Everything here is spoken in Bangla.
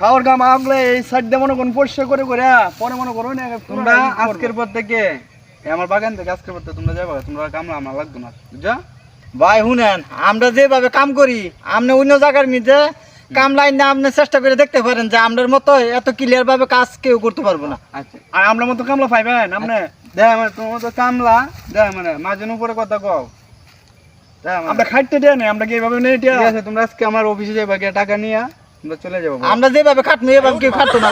খাওয়ার গাম আগলে এই সাইড দিয়ে মনে করুন পরিষ্কার করে করে পরে মনে করুন তোমরা আজকের পর থেকে আমার বাগান থেকে আজকের পর থেকে তোমরা যাবে তোমরা কামলা আমার লাগবে না বুঝছ? ভাই শুনেন আমরা যেভাবে কাম করি আপনি অন্য জায়গার মধ্যে কাম লাইন না আপনি চেষ্টা করে দেখতে পারেন যে আমাদের মতো এত ক্লিয়ার ভাবে কাজ কেউ করতে পারব না। আচ্ছা আর আমরা মতো কামলা পাইবেন আপনি? দেখ মানে তোমার তো কামলা দেখ মানে মাঝের উপরে কথা কও। আমরা খাইতে দেয় না আমরা কি এইভাবে নেই ঠিক আছে তোমরা আজকে আমার অফিসে যাবে গিয়ে টাকা নিয়ে তোমরা চলে যাব আমরা যেভাবে খাটনি এভাবে কেউ খাটতো না